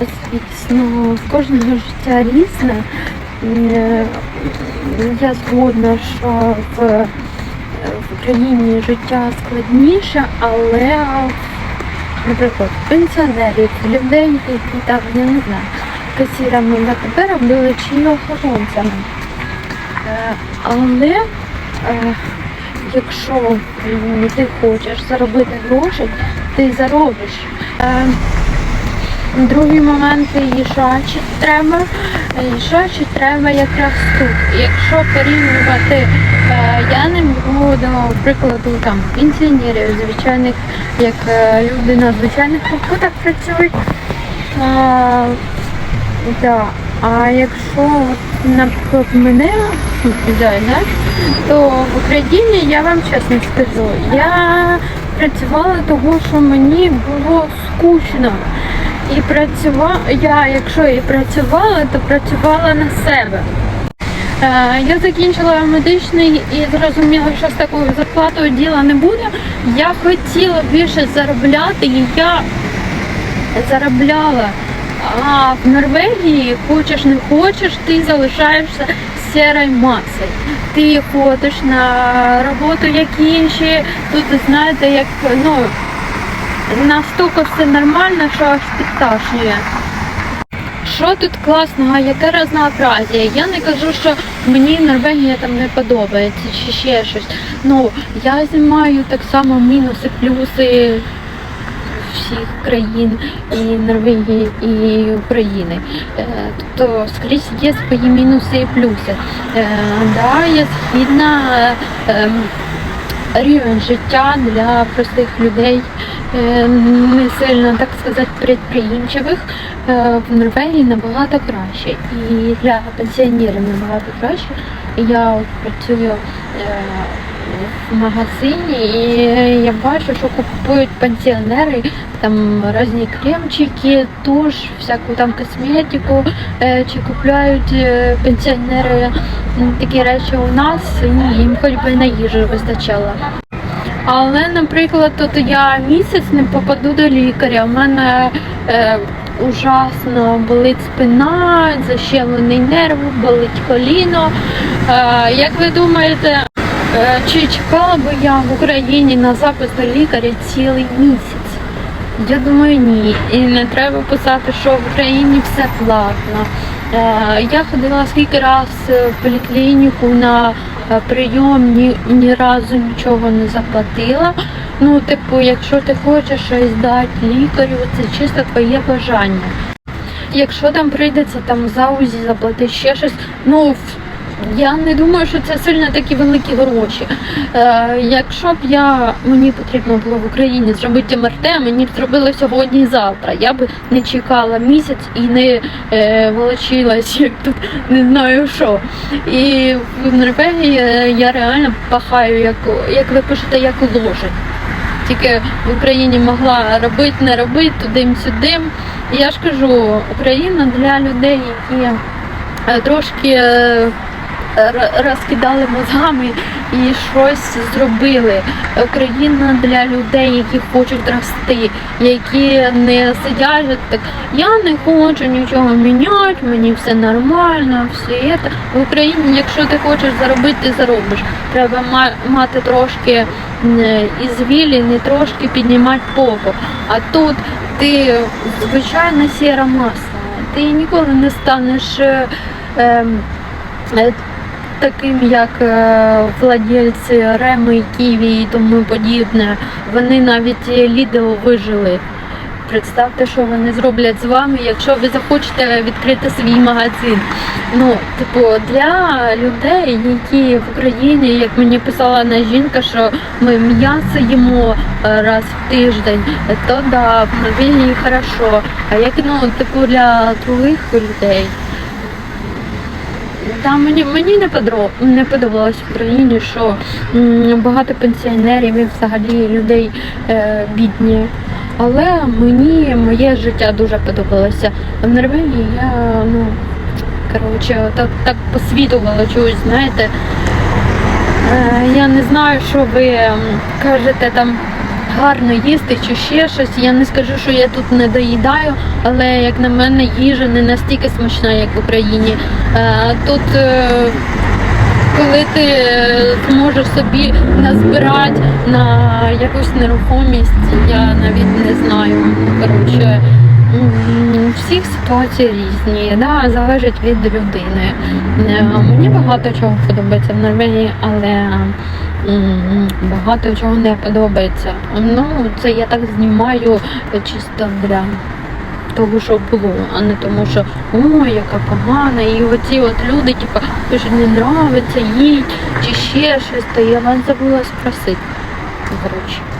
звісно, в кожного життя різне. Е, Я згодна, що в, в Україні життя складніше, але, наприклад, пенсіонерів, людей, які там, я не знаю, касірами на КП робили чи охоронцями. Е, Але е, якщо ти хочеш заробити гроші, ти заробиш. Другий момент їжачі треба. Їжачі треба якраз тут. Якщо порівнювати, е, я не беру до прикладу там пенсіонерів, звичайних, як е, люди на звичайних роботах працюють. Е, Да. А якщо, наприклад, мене знаєш, то в Україні я вам чесно скажу, я працювала того, що мені було скучно. І працювала, я, якщо і працювала, то працювала на себе. Е, Я закінчила медичний і зрозуміла, що з такою зарплатою діла не буде. Я хотіла більше заробляти, і я заробляла. А в Норвегії, хочеш не хочеш, ти залишаєшся сірою масою. Ти ходиш на роботу, як інші. Тут знаєте, як ну настільки все нормально, що аж підташнює. Що тут класного, яке разнообразие? Я не кажу, що мені Норвегія там не подобається чи ще щось. Ну я знімаю так само мінуси, плюси всіх країн і Норвегії і України. Е, Тобто скрізь є свої мінуси і плюси. Е, Да, я згідна. е, ем, Рівень життя для простих людей не сильно так сказати предприимчивих е, в Норвегії набагато краще. І для пенсіонерів набагато краще. Я працюю е, в магазині і я бачу, що купують пенсіонери там різні кремчики, туш, всяку там косметику, е, чи купляють е, пенсіонери такі речі у нас, і їм хоч би на їжу вистачало. Але, наприклад, тут я місяць не попаду до лікаря. У мене е, ужасно болить спина, защемлений нерв, болить коліно. Е, як ви думаєте, е, чи чекала би я в Україні на запис до лікаря цілий місяць? Я думаю, ні. І не треба писати, що в Україні все платно. Е, Я ходила скільки раз в поліклініку на прийом, ні, ні разу нічого не заплатила. Ну, типу, якщо ти хочеш щось дати лікарю, це чисто твоє бажання. Якщо там прийдеться там за УЗІ заплатити ще щось, ну я не думаю, що це сильно такі великі гроші. Е, якщо б я мені потрібно було в Україні зробити МРТ, мені б зробили сьогодні і завтра. Я б не чекала місяць і не е, волочилась, як тут не знаю що. І в Норвегії е, я реально пахаю, як, як ви пишете, як лошадь. Тільки в Україні могла робити, не робити, туди-сюди. Я ж кажу, Україна для людей, які е, трошки е, розкидали мозгами і щось зробили. Україна для людей, які хочуть рости, які не сидять так. Я не хочу нічого міняти, мені все нормально, все це. В Україні, якщо ти хочеш заробити, заробиш. Треба ма- мати трошки м, ізвілі, не трошки піднімати попу. А тут ти звичайна сіра маса. Ти ніколи не станеш. е, таким як е, владельці Реми, Ківі і тому подібне, вони навіть Lidl вижили. Представте, що вони зроблять з вами, якщо ви захочете відкрити свій магазин. Ну, типу, для людей, які в Україні, як мені писала одна жінка, що ми м'ясо їмо е, раз в тиждень, то да, в Норвегії хорошо. А як ну, типу, для других людей. Та мені мені не подро не подобалось в Україні, що багато пенсіонерів і взагалі людей е, бідні. Але мені моє життя дуже подобалося. В Норвегії я ну коротше так, так посвідувала чогось, знаєте. Е, я не знаю, що ви кажете там гарно їсти чи ще щось. Я не скажу, що я тут не доїдаю, але як на мене їжа не настільки смачна, як в Україні. Е, Тут е, коли ти е, зможеш собі назбирати на якусь нерухомість, я навіть не знаю. Коротше, всіх ситуацій різні, да, залежить від людини. Мені багато чого подобається в Норвегії, але багато чого не подобається. Ну, це я так знімаю чисто для того, що було, а не тому, що ой, яка погана, і оці от люди, типу, пишуть, не нравиться, їй, чи ще щось, то я вас забула спросити. Коротше.